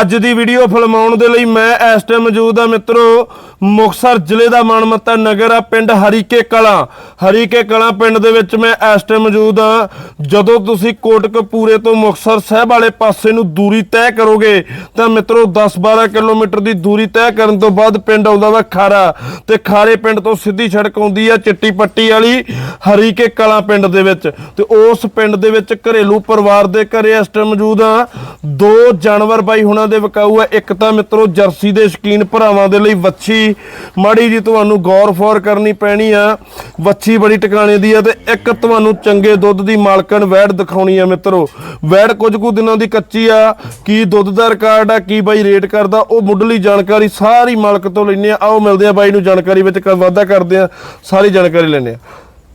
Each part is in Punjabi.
ਅੱਜ ਦੀ ਵੀਡੀਓ ਫਿਲਮਾਉਣ ਦੇ ਲਈ ਮੈਂ ਇਸ ਟਾਈਮ ਮੌਜੂਦ ਆ ਮਿੱਤਰੋ ਮੁਕਸਰ ਜ਼ਿਲ੍ਹੇ ਦਾ ਮਾਨਮੱਤਾ ਨਗਰ ਆ, ਪਿੰਡ ਹਰੀਕੇ ਕਲਾਂ। ਹਰੀਕੇ ਕਲਾਂ ਪਿੰਡ ਦੇ ਵਿੱਚ ਮੈਂ ਇਸ ਟਾਈਮ ਮੌਜੂਦ ਆ ਜਦੋਂ ਤੁਸੀਂ ਕੋਟਕਪੂਰੇ ਤੋਂ ਮੁਕਸਰ ਸਾਹਿਬ ਵਾਲੇ ਪਾਸੇ ਨੂੰ ਦੂਰੀ ਤੈਅ ਕਰੋਗੇ, ਤਾਂ ਮਿੱਤਰੋ 10-12 ਕਿਲੋਮੀਟਰ ਦੀ ਦੂਰੀ ਤੈਅ ਕਰਨ ਤੋਂ ਬਾਅਦ ਪਿੰਡ ਆਉਂਦਾ ਵਾ ਖਾਰਾ। ਤੇ ਖਾਰੇ ਪਿੰਡ ਤੋਂ ਸਿੱਧੀ ਸੜਕ ਆਉਂਦੀ ਆ ਚਿੱਟੀ ਪੱਟੀ ਵਾਲੀ ਹਰੀਕੇ ਕਲਾਂ ਪਿੰਡ ਦੇ ਵਿੱਚ। ਤੇ ਉਸ ਪਿੰਡ ਦੇ ਵਿੱਚ ਘਰੇਲੂ ਪਰਿਵਾਰ ਦੇ ਘਰੇ ਇਸ ਟਾਈਮ ਮੌਜੂਦ ਆ ਦੋ ਜਾਨਵਰ ਬਾਈ ਹੁਣਾਂ ਦੇ ਵਿਕਾਊ ਆ ਇੱਕ ਤਾਂ ਮਿੱਤਰੋ, ਜਰਸੀ ਦੇ ਸ਼ਕੀਨ ਭਰਾਵਾਂ ਦੇ ਲਈ ਵੱਛੀ। ਮਾੜੀ ਜੀ ਤੁਹਾਨੂੰ ਗੌਰ ਫੌਰ ਕਰਨੀ ਪੈਣੀ ਆ। ਵੱਛੀ ਬੜੀ ਟਿਕਾਣੇ ਦੀ ਆ ਤੇ ਇੱਕ ਤੁਹਾਨੂੰ ਚੰਗੇ ਦੁੱਧ ਦੀ ਮਾਲਕਣ ਵੈੜ ਦਿਖਾਉਣੀ ਆ ਮਿੱਤਰੋ। ਵੈੜ ਕੁਝ ਕੁ ਦਿਨਾਂ ਦੀ ਕੱਚੀ ਆ। ਕੀ ਦੁੱਧ ਦਾ ਰਿਕਾਰਡ ਆ, ਕੀ ਬਾਈ ਰੇਟ ਕਰਦਾ, ਉਹ ਮੁੱਢਲੀ ਜਾਣਕਾਰੀ ਸਾਰੀ ਮਾਲਕ ਤੋਂ ਲੈਣੇ ਆ। ਆਓ ਮਿਲਦੇ ਆ ਬਾਈ ਨੂੰ ਜਾਣਕਾਰੀ ਵਿੱਚ ਵਾਧਾ ਕਰਦੇ ਆ। ਸਾਰੀ ਜਾਣਕਾਰੀ ਲੈਣੇ ਆ।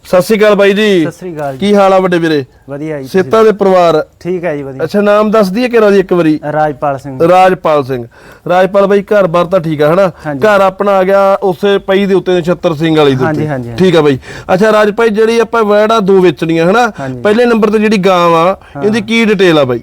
ਸਤਿ ਸ਼੍ਰੀ ਅਕਾਲ ਬਾਈ ਜੀ। ਸਤਿ ਸ੍ਰੀ ਅਕਾਲ ਜੀ। ਕੀ ਹਾਲ ਆ ਵੱਡੇ ਵੀਰੇ? ਵਧੀਆ ਜੀ ਸੇਤਾ ਦੇ ਪਰਿਵਾਰ? ਠੀਕ ਹੈ ਜੀ ਵਧੀਆ। ਅੱਛਾ ਨਾਮ ਦੱਸ ਦਈਏ ਕਿ ਰਾਜੀ ਇੱਕ ਵਾਰੀ? ਰਾਜਪਾਲ ਸਿੰਘ। ਰਾਜਪਾਲ ਸਿੰਘ। ਰਾਜਪਾਲ ਬਾਈ ਘਰ ਬਾਰ ਤਾਂ ਠੀਕ ਆ ਹਨਾ? ਹਾਂਜੀ। ਘਰ ਆਪਣਾ ਆ ਗਿਆ ਉਸੇ ਪਈ ਦੇ ਉੱਤੇ ਨਛੱਤਰ ਸਿੰਘ ਵਾਲੀ ਦੇ ਹਾਂਜੀ, ਉੱਤੇ। ਹਾਂਜੀ, ਹਾਂਜੀ। ਠੀਕ ਆ ਬਾਈ। ਅੱਛਾ ਰਾਜ ਭਾਈ ਜਿਹੜੀ ਆਪਾਂ ਵੈੜਾ ਦੋ ਵੇਚਣੀਆਂ ਹਨਾ? ਹਾਂਜੀ। ਪਹਿਲੇ ਨੰਬਰ ਤੇ ਜਿਹੜੀ ਗਾਂ ਆ ਇਹਦੀ ਕੀ ਡਿਟੇਲ ਆ ਬਾਈ?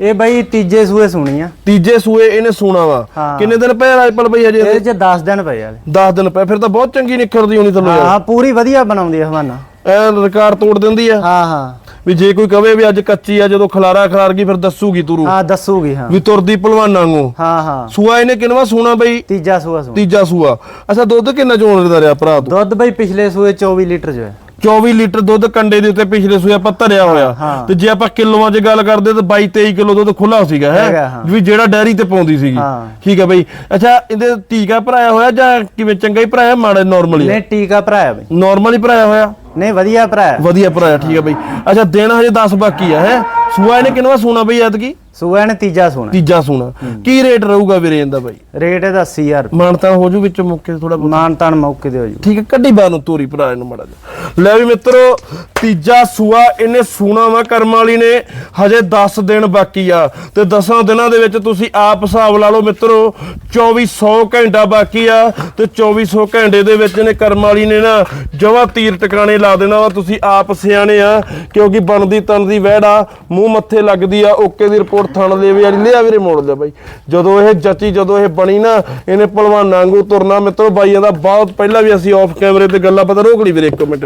ਇਹ ਬਈ ਤੀਜੇ ਸੂਏ ਸੁਣੀ ਆ। ਤੀਜੇ ਸੂਏ ਇਹਨੇ ਸੂਣਾ ਵਾ। ਹਾਂ। ਕਿੰਨੇ ਦਿਨ ਪਏ ਰਾਜਪਾਲ ਬਾਈ ਹਜੇ ਇਹਦੇ ਚ 10 ਦਿਨ ਪਏ ਆ 10 ਦਿਨ ਪਏ ਫਿਰ ਤਾਂ ਬਹੁਤ ਚੰਗੀ ਨਿਖਰਦੀ ਹੋਣੀ ਤੁਹਾਨੂੰ ਯਾਰ। ਹਾਂ ਪੂਰੀ ਵਧੀਆ ਬਣਾਉਂਦੀ ਆ ਹਵਾਨਾ। ਐ ਰਿਕਾਰਡ ਤੋੜ ਦਿੰਦੀ ਆ। ਹਾਂ ਹਾਂ। ਵੀ ਜੇ ਕੋਈ ਕਵੇ ਵੀ ਅੱਜ ਕੱਚੀ ਆ ਜਦੋਂ ਖਲਾਰਾ ਖਲਾਰ ਗਈ ਫਿਰ ਦੱਸੂਗੀ ਤੁਰੂ ਹਾਂ ਦੱਸੂਗੀ ਹਾਂ। ਵੀ ਤੁਰਦੀ ਭਲਵਾਨਾਂ ਵਾਂਗੂ। ਹਾਂ ਹਾਂ। ਸੂਆ ਇਹਨੇ ਕਿੰਨਵਾ ਸੂਣਾ ਬਈ? ਤੀਜਾ ਸੂਆ ਸੁਣੀ। ਤੀਜਾ ਸੂਆ। ਅੱਛਾ ਦੁੱਧ ਕਿੰਨਾ ਚੋਣ ਦਾ ਰਿਹਾ ਭਰਾ ਤੂੰ? ਦੁੱਧ ਬਈ ਪਿਛਲੇ ਸੂਏ 24 ਲੀਟਰ ਜੋ ਹੈ 24 ਲੀਟਰ ਦੁੱਧ ਕੰਡੇ ਦੇ ਉੱਤੇ ਪਿਛਲੇ ਸੂਏ ਆਪਾਂ ਧਰਿਆ ਹੋਇਆ। ਤੇ ਜੇ ਆਪਾਂ ਕਿਲੋਆਂ 'ਚ ਗੱਲ ਕਰਦੇ ਤਾਂ 22 23 ਕਿਲੋ ਦੁੱਧ ਖੁੱਲਾ ਸੀਗਾ ਹੈ। ਵੀ ਜਿਹੜਾ ਡੈਰੀ ਤੇ ਪਾਉਂਦੀ ਸੀਗੀ। ਠੀਕ ਹੈ ਬਈ। ਅੱਛਾ ਇਹਦੇ ਟੀਕਾ ਭਰਾਇਆ ਹੋਇਆ ਜਾਂ ਕਿਵੇਂ? ਚੰਗਾ ਹੀ ਭਰਾਇਆ ਮਾੜਾ ਨਾਰਮਲੀ ਨੇ ਟੀਕਾ ਭਰਾਇਆ ਬਈ। ਨਾਰਮਲ ਭਰਾਇਆ ਹੋਇਆ? ਨਹੀਂ ਵਧੀਆ ਭਰਾਇਆ। ਵਧੀਆ ਭਰਾਇਆ ਠੀਕ ਹੈ ਬਈ। ਅੱਛਾ ਦਿਨ ਹਜੇ 10 ਬਾਕੀ ਆ ਹੈ? ਸੂਆ ਇਹਨੇ ਕਿੰਨਵਾ ਸੂਣਾ ਬਈ ਐਤਕੀ? ਸੂਆ ਨੇ ਤੀਜਾ ਸੁਣਾ ਤੀਜਾ ਸੂਣਾ ਕੀ ਰੇਟ ਰਹੂਗਾ ਵੀਰੇ ਇਹਦਾ ਬਈ? ਰੇਟ ਇਹਦਾ 80000 ਮਾਨਤਾ ਹੋ ਜੂ ਵਿੱਚ ਮੁੱਕੇ ਥੋੜਾ ਮਾਨ ਤਾਨ ਮੌਕੇ ਦਿਓ ਜੀ। ਠੀਕ ਹੈ ਕੱਢੀ ਬਾਹਰ ਨੂੰ ਤੋਰੀ ਭਰਾ ਇਹਨੂੰ ਮੜਾ ਲੈ ਵੀ ਮਿੱਤਰੋ ਤੀਜਾ ਸੂਆ ਇਹਨੇ ਸੂਣਾ ਵਾ ਕਰਮ ਵਾਲੀ ਨੇ। ਹਜੇ 10 ਦਿਨ ਬਾਕੀ ਆ। ਤੇ 10 ਦਿਨਾਂ ਦੇ ਵਿੱਚ ਤੁਸੀਂ ਆਪ ਹਿਸਾਬ ਲਾ ਲਓ ਮਿੱਤਰੋ 2400 ਘੰਟਾ ਬਾਕੀ ਆ। ਤੇ 2400 ਘੰਟੇ ਦੇ ਵਿੱਚ ਇਹਨੇ ਕਰਮ ਵਾਲੀ ਨੇ ਨਾ ਜਵਾ ਤੀਰ ਟਿਕਾਣੇ ਲਾ ਦੇਣਾ ਵਾ। ਤੁਸੀਂ ਆਪ ਸਿਆਣੇ ਆ ਕਿਉਂਕਿ ਬਣਦੀ ਤਣਦੀ ਵਹਿੜਾ ਮੂੰਹ ਮੱਥੇ ਲੱਗਦੀ ਆ ਓਕੇ ਦੀ ਰਿਪੋਰਟ ਥਣ ਦੇ ਵੀ ਲਿਆ ਵੀਰੇ ਮੋੜ ਲਿਆ ਬਾਈ। ਜਦੋਂ ਇਹ ਜੱਚੀ ਜਦੋਂ ਇਹ ਬਣੀ ਨਾ, ਇਹਨੇ ਭਲਵਾਨਾਂ ਵਾਂਗੂ ਤੁਰਨਾ। ਮਿੱਤਰੋ, ਬਾਈਆਂ ਦਾ ਬਹੁਤ ਪਹਿਲਾਂ ਵੀ ਅਸੀਂ ਆਫ ਕੈਮਰੇ ਤੇ ਗੱਲਾਂ ਪਤਾ ਰੋਕ ਲਈ ਵੀਰੇ ਇੱਕ ਮਿੰਟ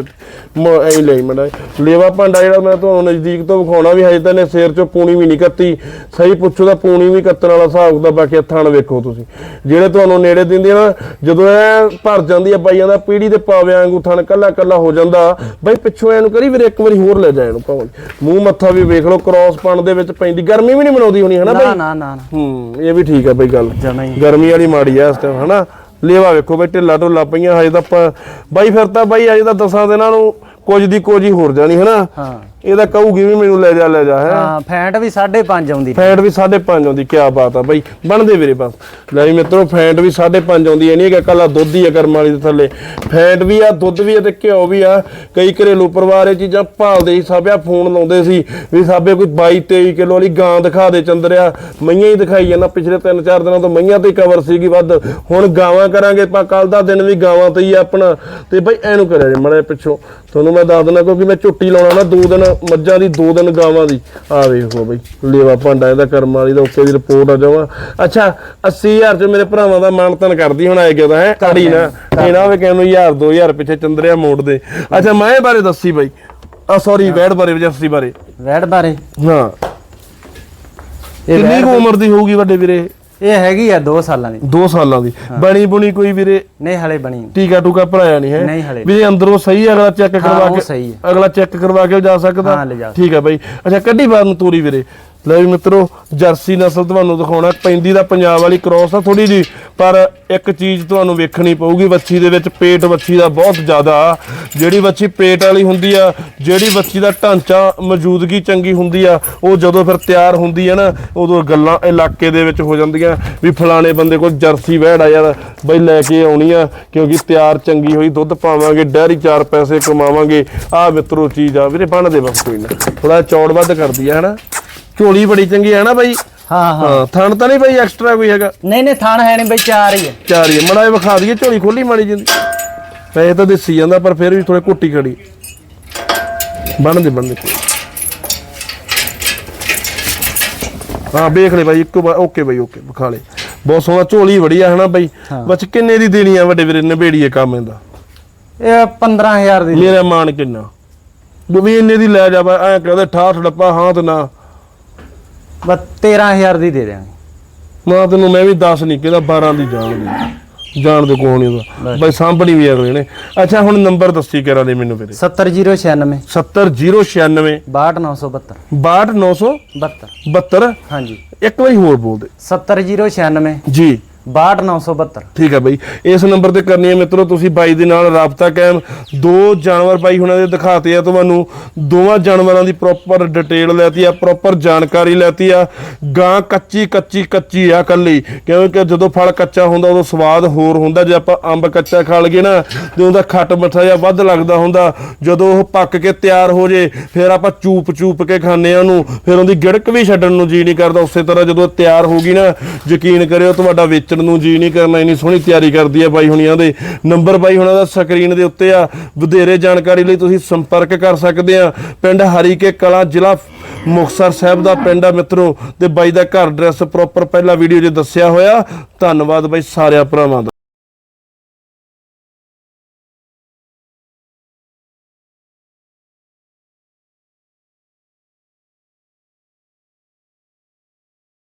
ਮ- ਲਈ ਮੜਾ ਲੇਵਾ ਭਾਂਡਾ ਜਿਹੜਾ ਮੈਂ ਤੁਹਾਨੂੰ ਨਜ਼ਦੀਕ ਤੋਂ ਵਿਖਾਉਣਾ ਵੀ ਹਜੇ ਤਾਂ ਇਹਨੇ ਸਿਰ ਚੋਂ ਪੂਣੀ ਵੀ ਨਹੀਂ ਕੱਤੀ। ਸਹੀ ਪੁੱਛੋ ਤਾਂ ਪੂਣੀ ਵੀ ਕੱਤਣ ਵਾਲਾ ਹਿਸਾਬ ਦਾ ਬਾਕੀ ਥਣ ਵੇਖੋ ਤੁਸੀਂ। ਜਿਹੜੇ ਤੁਹਾਨੂੰ ਨੇੜੇ ਦਿੰਦੇ ਆ ਨਾ, ਜਦੋਂ ਇਹ ਭਰ ਜਾਂਦੀ ਆ ਬਾਈਆਂ ਦਾ, ਪੀੜੀ ਦੇ ਪਾਵਿਆਂ ਵਾਂਗੂ ਥਣ ਕੱਲਾ ਕੱਲਾ ਹੋ ਜਾਂਦਾ। ਬਾਈ ਪਿੱਛੋਂ ਇਹਨੂੰ ਕਰੀ ਵੀਰੇ ਇੱਕ ਵਾਰੀ ਹੋਰ ਲੈ ਜਾ ਇਹਨੂੰ ਭਾਵੇਂ। ਮੂੰਹ ਮੱਥਾ ਵੀ ਵੇਖ ਲਓ ਕ੍ਰਾਸ ਪਣ ਦੇ ਵਿੱਚ ਪੈਂਦੀ। ਗਰਮੀ ਵੀ ਨਹੀਂ ਮਨਾਉਂਦੀ ਹੋਣੀ ਹਨਾ ਨਾ ਬਾਈ? ਨਾ ਨਾ ਨਾ। ਹੂੰ ਇਹ ਵੀ ਠੀਕ ਆ ਬਈ ਗੱਲ। ਜਮਾਂ ਹੀ। ਗਰਮੀ ਵਾਲੀ ਮਾੜੀ ਆ ਇਸ ਟਾਈਮ ਹਨਾ? ਲੇਵਾ ਵੇਖੋ ਬਈ ਢਿੱਲਾ ਢੋਲਾ ਪਈਆਂ ਹਜੇ ਤਾਂ ਆਪਾਂ ਬਾਈ ਫਿਰ ਤਾਂ ਬਾਈ ਹਜੇ ਤਾਂ ਦਸਾਂ ਦਿਨਾਂ ਨੂੰ ਕੁਝ ਦੀ ਕੁਝ ਹੀ ਹੋਰ ਜਾਣੀ ਹਨਾ? ਹਾਂ। ਇਹਦਾ ਕਹੂਗੀ ਵੀ ਮੈਨੂੰ ਲੈ ਜਾ ਲੈ ਜਾ ਹੈ। ਹਾਂ ਫੈਂਟ ਵੀ 5.5 ਆਉਂਦੀ। ਫੈਂਟ ਵੀ 5.5 ਆਉਂਦੀ ਕੀ ਬਾਤ ਆ ਬਾਈ। ਬਣਦੇ ਵੀਰੇ ਬਸ। ਲੈ ਵੀ ਮਿੱਤਰੋ ਫੈਂਟ ਵੀ 5.5 ਆਉਂਦੀ ਐ ਨਹੀਂ ਕਿ ਕੱਲਾ ਦੁੱਧ ਹੀ ਆ ਕਰਮ ਵਾਲੀ ਦੇ ਥੱਲੇ। ਫੈਂਟ ਵੀ ਆ ਦੁੱਧ ਵੀ ਆ ਤੇ ਘਿਓ ਵੀ ਆ। ਕਈ ਘਰੇਲੂ ਪਰਿਵਾਰ ਇਹ ਚੀਜ਼ਾਂ ਭਾਲਦੇ ਸੀ ਸਾਬਿਆ ਫੋਨ ਲਾਉਂਦੇ ਸੀ ਵੀ ਸਾਬੇ ਕੋਈ 22 23 ਕਿਲੋ ਵਾਲੀ ਗਾਂ ਦਿਖਾ ਦੇ ਚੰਦਰਿਆ। ਮਈਆਂ ਹੀ ਦਿਖਾਈ ਜਾਂਦਾ ਪਿਛਲੇ 3-4 ਦਿਨਾਂ ਤੋਂ ਮਈਆਂ ਤੇ ਕਵਰ ਸੀਗੀ ਵੱਧ। ਹੁਣ ਗਾਵਾਂ ਕਰਾਂਗੇ ਆਪਾਂ ਕੱਲ ਦਾ ਦਿਨ ਵੀ ਗਾਵਾਂ ਤੇ ਹੀ ਆ ਆਪਣਾ। ਤੇ ਬਾਈ ਐਨੂੰ ਕਰਿਆ ਜੇ ਮੜੇ ਪਿੱਛੋਂ। ਤੁਹਾਨੂੰ ਮੈਂ ਦੱਸ ਦਿੰਦਾ ਕਿਉਂਕਿ ਮੈਂ ਝੁੱਟੀ ਲਾਉਣਾ ਨਾ ਦੋ ਦਿਨ। ਮੱਝਾਂ ਦੀ ਦੋ ਦਿਨ ਗਾਵਾਂ ਦੀ। ਆ ਵੇਖੋ ਬਈ ਲੇਵਾ ਭਾਂਡਾ ਇਹਦਾ ਕਰਮ ਵਾਲੀ ਦਾ ਓਕੇ ਦੀ ਰਿਪੋਰਟ ਆ ਜਾਵਾਂ ਅੱਛਾ 80000 ਚ ਮੇਰੇ ਭਰਾਵਾਂ ਦਾ ਮਾਨਤਨ ਕਰਦੀ ਹੁਣ ਆਏ ਗਿਆ ਤਾਂ ਹੈ? ਕਾੜੀ ਨਾ ਇਹ ਨਾ ਵੇ ਕਿਨੂੰ 1000 2000 ਪਿੱਛੇ ਚੰਦਰਿਆ ਮੋੜ ਦੇ। ਅੱਛਾ ਮੈਂ ਬਾਰੇ ਦੱਸੀ ਬਾਈ। ਆ ਸੌਰੀ ਵੈੜ ਬਾਰੇ ਜਰਸੀ ਬਾਰੇ। ਵੈੜ ਬਾਰੇ? ਹਾਂ। ਇਹ ਕਿੰਨੀ ਉਮਰ ਦੀ ਹੋਊਗੀ ਵੱਡੇ ਵੀਰੇ? ਇਹ ਹੈਗੀ ਆ 2 ਸਾਲਾਂ ਦੀ। 2 ਸਾਲਾਂ ਦੀ। ਬਣੀ ਬੁਣੀ ਕੋਈ ਵੀਰੇ? ਨਹੀਂ ਹਲੇ ਬਣੀ। ਟੀਕਾ ਟੂਕਾ ਭਰਾਇਆ ਨਹੀਂ ਹੈ? ਨਹੀਂ ਹਲੇ। ਵੀ ਜੇ ਅੰਦਰੋਂ ਸਹੀ ਹੈ, ਅਗਲਾ ਚੈੱਕ ਕਰਵਾ ਉਹ ਕੇ ਸਹੀ ਹੈ। ਅਗਲਾ ਚੈੱਕ ਕਰਵਾ ਕੇ ਜਾ ਸਕਦਾ? ਹਾਂ, ਲਿਜਾ ਠੀਕ ਹੈ ਬਾਈ। ਅੱਛਾ ਕੱਢੀ ਬਾਰ ਨੂੰ ਤੋਰੀ ਵੀਰੇ। ਲੈ ਵੀ ਮਿੱਤਰੋ, ਜਰਸੀ ਨਸਲ ਤੁਹਾਨੂੰ ਦਿਖਾਉਣਾ, ਪੈਂਦੀ ਦਾ ਪੰਜਾਬ ਵਾਲੀ ਕ੍ਰੋਸ ਆ ਥੋੜੀ ਜੀ ਪਰ ਇੱਕ ਚੀਜ਼ ਤੁਹਾਨੂੰ ਵੇਖਣੀ ਪਊਗੀ, ਵੱਛੀ ਦੇ ਵਿੱਚ ਪੇਟ ਵੱਛੀ ਦਾ ਬਹੁਤ ਜ਼ਿਆਦਾ। ਆ। ਜਿਹੜੀ ਵੱਛੀ ਪੇਟ ਵਾਲੀ ਹੁੰਦੀ ਆ, ਜਿਹੜੀ ਵੱਛੀ ਦਾ ਢਾਂਚਾ, ਮੌਜੂਦਗੀ ਚੰਗੀ ਹੁੰਦੀ ਆ, ਉਹ ਜਦੋਂ ਫਿਰ ਤਿਆਰ ਹੁੰਦੀ ਆ ਨਾ, ਉਦੋਂ ਗੱਲਾਂ ਇਲਾਕੇ ਦੇ ਵਿੱਚ ਹੋ ਜਾਂਦੀਆਂ, ਵੀ ਫਲਾਣੇ ਬੰਦੇ ਕੋਲ ਜਰਸੀ ਵਹਿੜ ਆ ਯਾਰ, ਬਈ ਲੈ ਕੇ ਆਉਣੀ ਆ, ਕਿਉਂਕਿ ਤਿਆਰ ਚੰਗੀ ਹੋਈ, ਦੁੱਧ ਪਾਵਾਂਗੇ, ਡੈਰੀ ਚਾਰ ਪੈਸੇ ਕਮਾਵਾਂਗੇ। ਆ ਮਿੱਤਰੋ ਚੀਜ਼ ਆ, ਵੀਰੇ ਬਣ ਦੇ ਬਸ ਕੋਈ ਨਾ। ਥੋੜਾ ਚੌੜ ਵੱਧ ਕਰਦੀ ਆ, ਹਨਾ? ਝੋਲੀ ਬੜੀ ਚੰਗੀ ਹੈ ਨਾ ਬਾਈ? ਹਾਂ ਹਾਂ। ਹਾਂ ਥਣ ਤਾਂ ਨਹੀਂ ਬਾਈ ਐਕਸਟਰਾ ਕੋਈ ਹੈਗਾ? ਨਹੀਂ ਨਹੀਂ ਥਾਣ ਹੈ ਨਹੀਂ ਬਈ ਚਾਰ ਹੀ ਹੈ ਚਾਰ ਹੀ ਮੜਾ ਵਿਖਾ ਦਈਏ ਝੋਲੀ ਖੋਲੀ ਮਾੜੀ ਜਿੰਦੀ ਪੈਸੇ ਤਾਂ ਦਿੱਸੀ ਜਾਂਦਾ ਪਰ ਫਿਰ ਵੀ ਥੋੜੇ ਘੁੱਟੀ ਖੜੀ। ਬੰਨ ਦੇ ਬੰਨ ਦੇ। ਹਾਂ ਵੇਖ ਲੈ ਬਾਈ ਇੱਕੋ ਵਾਰ ਓਕੇ ਬਾਈ ਓਕੇ ਵਿਖਾ ਲੈ। ਬਹੁਤ ਸੋਹਣਾ ਝੋਲੀ ਬੜੀ ਆ ਹਨਾ ਬਾਈ। ਬਸ ਕਿੰਨੇ ਦੀ ਦੇਣੀ ਆ ਵੱਡੇ ਵੀਰੇ ਨਵੇੜੀਏ ਕੰਮ ਇਹਦਾ ਇਹ 15000 ਦੀ। ਮੇਰਾ ਮਾਨ ਕਿੰਨਾ? ਵੀ ਇੰਨੇ ਦੀ ਲੈ ਜਾ ਬਾ ਐ ਕਹਦੇ ਠਾਠ ਡੱਪਾ ਹਾਂ ਤੇ ਨਾ। ਬਸ 13000 ਦੀ ਦੇ ਦਿਆਂਗੇ। ਨਾ ਤੈਨੂੰ ਮੈਂ ਵੀ 10 ਨਹੀਂ ਕਹਿੰਦਾ 12 ਦੀ ਜਾਣ ਦੀ। ਜਾਣ ਦੇ ਕੋਹ ਨਹੀਂ ਉਹਦਾ। ਬਾਈ ਸਾਂਭਣੀ ਵੀ ਅਗਲੇ ਨੇ। ਅੱਛਾ ਹੁਣ ਨੰਬਰ ਦੱਸੀ ਕਰਾਂ ਦੇ ਮੈਨੂੰ ਵੀਰੇ। 70096 70096 62972 62972 72 ਹਾਂਜੀ। ਇੱਕ ਵਾਰੀ ਹੋਰ ਬੋਲ ਦੇ। 70096 ਜੀ। 62972 ਠੀਕ ਹੈ ਬਾਈ। ਇਸ ਨੰਬਰ ਤੇ ਕਰਨੀ ਹੈ ਮਿੱਤਰੋ, ਤੁਸੀਂ ਬਾਈ ਦੇ ਨਾਲ ਰਾਬਤਾ ਕਾਇਮ। ਦੋ ਜਾਨਵਰ ਬਾਈ ਹੁਣਾਂ ਦੇ ਦਿਖਾਤੇ ਆ ਤੁਹਾਨੂੰ। ਦੋਵਾਂ ਜਾਨਵਰਾਂ ਦੀ ਪ੍ਰੋਪਰ ਡਿਟੇਲ ਲੈਤੀ ਆ ਪ੍ਰੋਪਰ ਜਾਣਕਾਰੀ ਲੈਤੀ ਆ। ਗਾਂ ਕੱਚੀ ਕੱਚੀ ਕੱਚੀ ਆ ਕੱਲੀ ਕਿਉਂਕਿ ਜਦੋਂ ਫਲ ਕੱਚਾ ਹੁੰਦਾ, ਉਦੋਂ ਸਵਾਦ ਹੋਰ ਹੁੰਦਾ। ਜੇ ਆਪਾਂ ਅੰਬ ਕੱਚਾ ਖਾ ਲਈਏ ਨਾ, ਤੇ ਉਹਦਾ ਖੱਟ ਮਿੱਠਾ ਜਿਹਾ ਵੱਧ ਲੱਗਦਾ ਹੁੰਦਾ। ਜਦੋਂ ਉਹ ਪੱਕ ਕੇ ਤਿਆਰ ਹੋ ਜੇ, ਫਿਰ ਆਪਾਂ ਚੂਪ ਚੂਪ ਕੇ ਖਾਂਦੇ ਆ ਉਹਨੂੰ। ਫਿਰ ਉਹਦੀ ਗਿੜਕ ਵੀ ਛੱਡਣ ਨੂੰ ਜੀ ਨਹੀਂ ਕਰਦਾ। ਉਸੇ ਤਰ੍ਹਾਂ ਜਦੋਂ ਤਿਆਰ ਹੋ ਗਈ ਨਾ, ਯਕੀਨ ਕਰਿਓ ਤੁਹਾਡਾ ਵੇਚਣ ਨੂੰ ਜੀ ਨਹੀਂ ਕਰਨਾ, ਇੰਨੀ ਸੋਹਣੀ ਤਿਆਰੀ ਕਰਦੀ ਆ ਬਾਈ ਹੁਣੀਆਂ ਦੇ। ਨੰਬਰ ਬਾਈ ਹੁਣਾਂ ਦਾ ਸਕਰੀਨ ਦੇ ਉੱਤੇ ਆ। ਵਧੇਰੇ ਜਾਣਕਾਰੀ ਲਈ ਤੁਸੀਂ ਸੰਪਰਕ ਕਰ ਸਕਦੇ ਆ। ਪਿੰਡ ਹਰੀਕੇ ਕਲਾ ਜ਼ਿਲ੍ਹਾ ਮੁਕਤਸਰ ਸਾਹਿਬ ਦਾ ਪਿੰਡ ਆ ਮਿੱਤਰੋ। ਤੇ ਬਾਈ ਦਾ ਘਰ ਐਡਰੈਸ ਪ੍ਰੋਪਰ ਪਹਿਲਾ ਵੀਡੀਓ 'ਚ ਦੱਸਿਆ ਹੋਇਆ। ਧੰਨਵਾਦ ਬਾਈ ਸਾਰਿਆਂ ਭਰਾਵਾਂ ਦਾ।